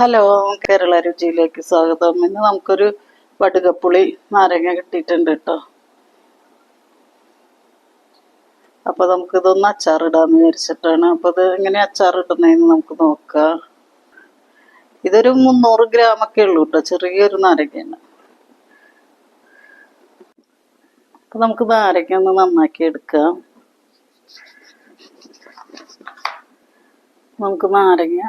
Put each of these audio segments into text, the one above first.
Hello Kerala രുചിയിലേക്ക് സ്വാഗതം. ഇന്ന് നമുക്കൊരു വടുകപ്പുളി നാരങ്ങ കിട്ടിയിട്ടുണ്ട് കേട്ടോ അപ്പൊ നമുക്ക് ഇതൊന്ന് അച്ചാറിടാന്ന് വിചാരിച്ചിട്ടാണ്. അപ്പൊ ഇത് എങ്ങനെ അച്ചാറിടുന്നതെന്ന് നമുക്ക് നോക്കാം. ഇതൊരു മുന്നൂറ് ഗ്രാം ഒക്കെ ഉള്ളൂ കേട്ടോ ചെറിയൊരു നാരങ്ങയാണ് അപ്പൊ നമുക്ക് നാരങ്ങ ഒന്ന് നന്നാക്കി എടുക്കാം. നമുക്ക് നാരങ്ങ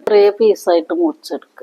ചെറിയ പീസായിട്ട് മുറിച്ചെടുക്കുക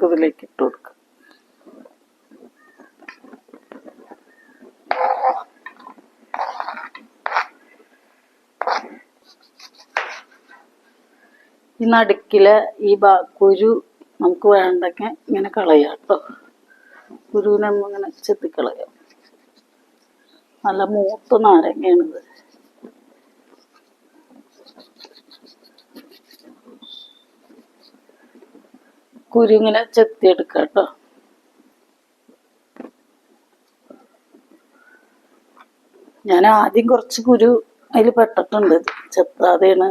നമുക്കിതിലേക്ക് ഇട്ട് കൊടുക്കാം. ഈ നടുക്കിലെ ഈ ബാ കുരു നമുക്ക് വേണ്ടെങ്കിൽ ഇങ്ങനെ കളയാം കേട്ടോ. കുരുവിനെ നമ്മൾ ഇങ്ങനെ ചെത്തിക്കളയാം. നല്ല മൂത്ത നാരങ്ങയാണിത്. കുരു ഇങ്ങനെ ചെത്തിയെടുക്കാം കേട്ടോ ഞാൻ ആദ്യം കുറച്ച് കുരു അതിൽ പെട്ടിട്ടുണ്ട്. ചെത്താതെയാണ്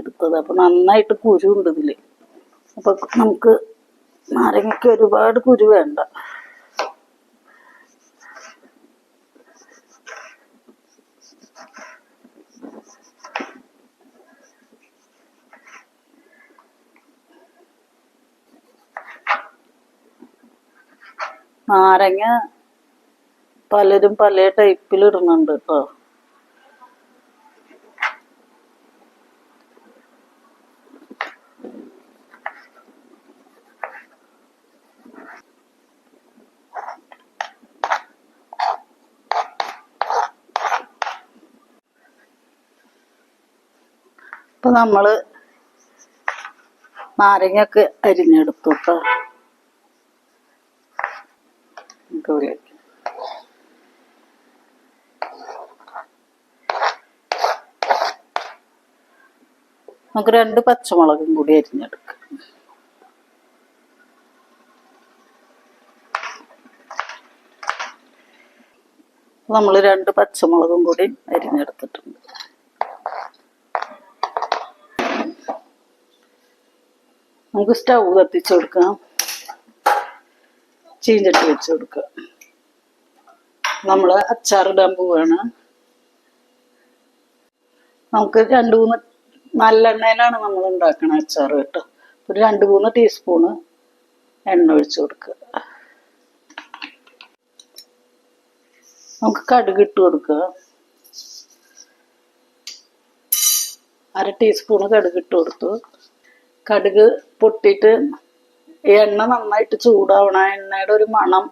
എടുത്തത്. അപ്പൊ നന്നായിട്ട് കുരു ഉണ്ട് ഇതിൽ. അപ്പൊ നമുക്ക് നാരങ്ങയ്ക്ക് ഒരുപാട് കുരു വേണ്ട. നാരങ്ങ പലരും പല ടൈപ്പിൽ ഇടുന്നുണ്ട് കേട്ടോ അപ്പൊ നമ്മൾ നാരങ്ങയൊക്കെ അരിഞ്ഞെടുത്തു കേട്ടോ വെക്കാം. നമുക്ക് രണ്ട് പച്ചമുളകും കൂടി അരിഞ്ഞെടുക്കാം. നമ്മൾ രണ്ട് പച്ചമുളകും കൂടി അരിഞ്ഞെടുത്തിട്ടുണ്ട്. നമുക്ക് സ്റ്റൗ കത്തിച്ചു കൊടുക്കാം. ചീഞ്ചട്ടി വെച്ച് കൊടുക്കുക. നമ്മൾ അച്ചാറിടാൻ പോവാണ്. നമുക്ക് രണ്ട് മൂന്ന് നല്ലെണ്ണയിലാണ് നമ്മൾ ഉണ്ടാക്കണ അച്ചാർ കേട്ടോ. ഒരു രണ്ട് മൂന്ന് ടീസ്പൂണ് എണ്ണ ഒഴിച്ചു കൊടുക്കുക. നമുക്ക് കടുക് ഇട്ട് കൊടുക്കുക. അര ടീസ്പൂണ് കടുക് ഇട്ട് കൊടുത്തു. കടുക് പൊട്ടിയിട്ട് ഈ എണ്ണ നന്നായിട്ട് ചൂടാവണം ആ എണ്ണയുടെ ഒരു മണം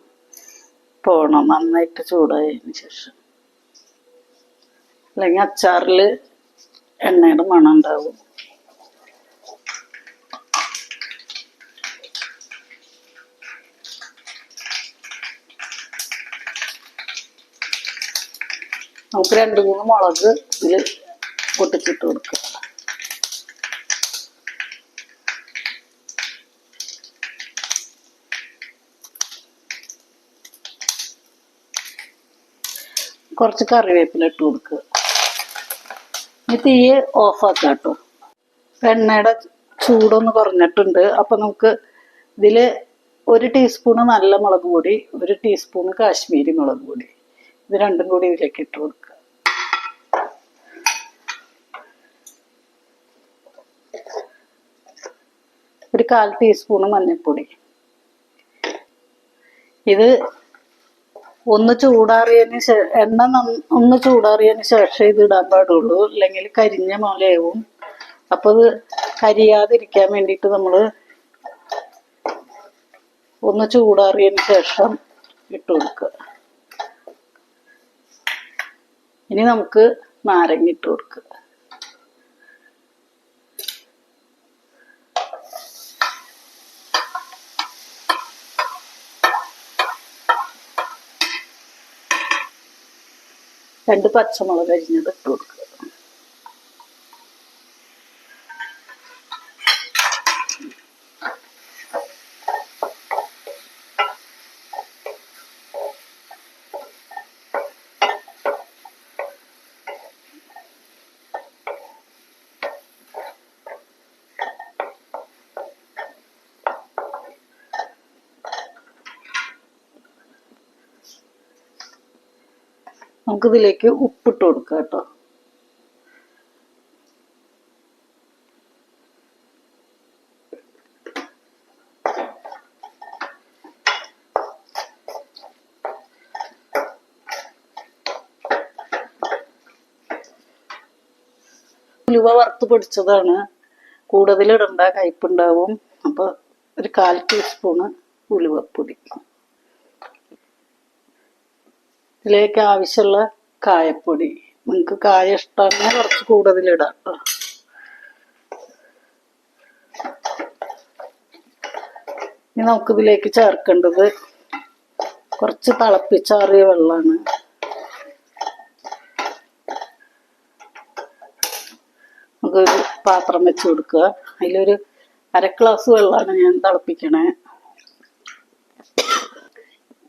പോണം നന്നായിട്ട് ചൂടായതിന് ശേഷം. അല്ലെങ്കിൽ അച്ചാറിൽ എണ്ണയുടെ മണം ഉണ്ടാവും. നമുക്ക് രണ്ട് മൂന്ന് മുളക് ഇതിൽ പൊട്ടിച്ചിട്ട് കൊടുക്കുക കുറച്ച് കറിവേപ്പില ഇട്ട് കൊടുക്കുക ഇനി തീ ഓഫാക്കുക കേട്ടോ. എണ്ണയുടെ ചൂടൊന്ന് കുറഞ്ഞിട്ടുണ്ട്. അപ്പം നമുക്ക് ഇതിൽ ഒരു ടീസ്പൂണ് നല്ല മുളക് പൊടി ഒരു ടീസ്പൂണ് കാശ്മീരി മുളക് പൊടി. ഇത് രണ്ടും കൂടി ഇതിലേക്ക് ഇട്ട് കൊടുക്കുക ഒരു കാൽ ടീസ്പൂണ് മഞ്ഞൾപ്പൊടി. ഇത് ഒന്ന് ചൂടാറിയതിന് ശേഷം എണ്ണ ഒന്ന് ചൂടാറിയതിന് ശേഷം ഇത് ഇടാൻ പാടുള്ളൂ. അല്ലെങ്കിൽ കരിഞ്ഞ മോലയാവും അപ്പൊ ഇത് കരിയാതിരിക്കാൻ വേണ്ടിയിട്ട് നമ്മൾ ഒന്ന് ചൂടാറിയതിന് ശേഷം ഇട്ട് കൊടുക്കുക. ഇനി നമുക്ക് നാരങ്ങ ഇട്ട് കൊടുക്കുക. രണ്ട് പച്ചമുളക് അരിഞ്ഞത് ഇട്ട് കൊടുക്കുക. നമുക്കിതിലേക്ക് ഉപ്പിട്ട് കൊടുക്കാം കേട്ടോ. ഉലുവ വറുത്ത് പൊടിച്ചതാണ്. കൂടുതൽ ഇടണ്ട കയ്പുണ്ടാവും. അപ്പൊ ഒരു കാൽ ടീസ്പൂണ് ഉലുവപ്പൊടി. ഇതിലേക്ക് ആവശ്യമുള്ള കായപ്പൊടി. നിങ്ങൾക്ക് കായ ഇഷ്ടമാണെങ്കിൽ കുറച്ച് കൂടുതലിടാം ഇനി നമുക്ക് ഇതിലേക്ക് ചേർക്കേണ്ടത് കുറച്ച് തിളപ്പിച്ചാറിയ വെള്ളമാണ് നമുക്ക് പാത്രം വെച്ച് കൊടുക്കുക. അതിലൊരു അര ഗ്ലാസ് വെള്ളമാണ് ഞാൻ തിളപ്പിക്കണേ.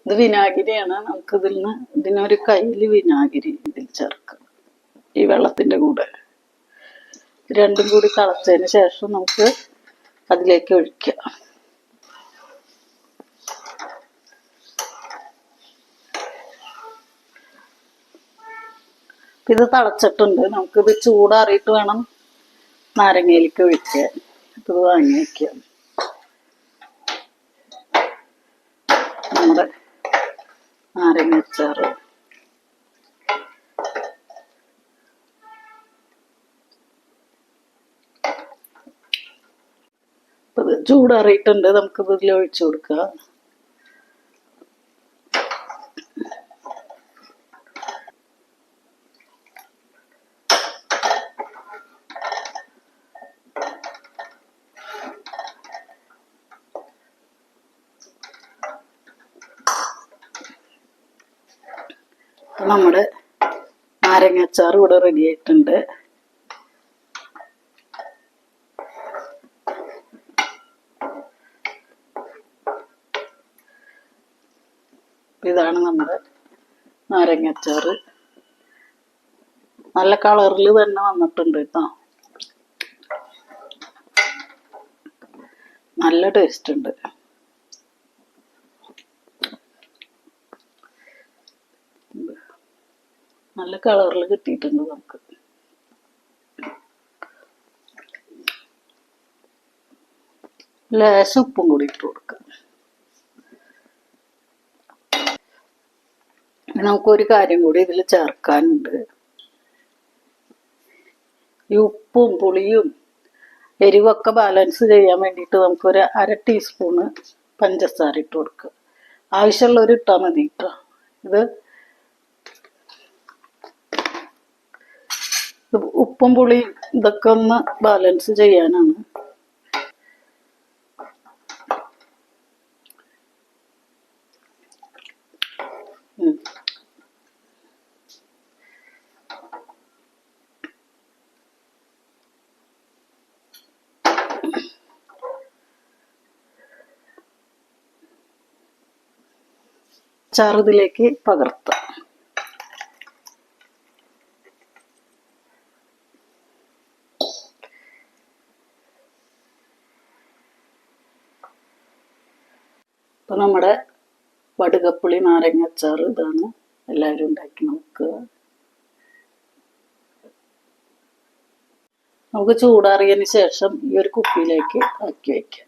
ഇത് വിനാഗിരിയാണ്. നമുക്ക് ഇതിൽ നിന്ന് ഇതിനൊരു കയ്യിൽ വിനാഗിരി ഇതിൽ ചേർക്കാം. ഈ വെള്ളത്തിന്റെ കൂടെ. രണ്ടും കൂടി തിളച്ചതിന് ശേഷം നമുക്ക് അതിലേക്ക് ഒഴിക്കാം. ഇത് തിളച്ചിട്ടുണ്ട്. നമുക്കിത് ചൂടാറിയിട്ട് വേണം നാരങ്ങയിലേക്ക് ഒഴിക്കാൻ. ഇത് വാങ്ങി വയ്ക്കാം നമ്മുടെ നാരങ്ങച്ചാറ് ഇപ്പൊ ഇത് ചൂടാറിയിട്ടുണ്ട്. നമുക്ക് ഇതിൽ ഒഴിച്ചു കൊടുക്കുക നമ്മുടെ നാരങ്ങാച്ചാർ ഇവിടെ റെഡി ആയിട്ടുണ്ട്. ഇതാണ് നമ്മുടെ നാരങ്ങാച്ചാറ് നല്ല കളറിൽ തന്നെ വന്നിട്ടുണ്ട് കേട്ടോ. നല്ല ടേസ്റ്റ് ഉണ്ട്. നല്ല കളറിൽ കിട്ടിയിട്ടുണ്ട് നമുക്ക്. ലേശം ഉപ്പും കൂടി ഇട്ട് കൊടുക്കാം. നമുക്കൊരു കാര്യം കൂടി ഇതിൽ ചേർക്കാനുണ്ട്. ഈ ഉപ്പും പുളിയും എരിവൊക്കെ ബാലൻസ് ചെയ്യാൻ വേണ്ടിയിട്ട് നമുക്കൊരു അര ടീസ്പൂണ് പഞ്ചസാര ഇട്ട് കൊടുക്കുക. ആവശ്യമുള്ളവർ ഇട്ടാൽ മതി കേട്ടോ. ഇത് ഇത് ഉപ്പും പുളിയും ഇതൊക്കെ ഒന്ന് ബാലൻസ് ചെയ്യാനാണ്. ചാറുതിലേക്ക് പകർത്താം ഇപ്പൊ നമ്മുടെ വടുകപ്പുളി നാരങ്ങ അച്ചാർ ഇതാണ് എല്ലാവരും ഉണ്ടാക്കി നോക്കുക. നമുക്ക് ചൂടാറിയതിന് ശേഷം ഈ ഒരു കുപ്പിയിലേക്ക് ആക്കി വയ്ക്കാം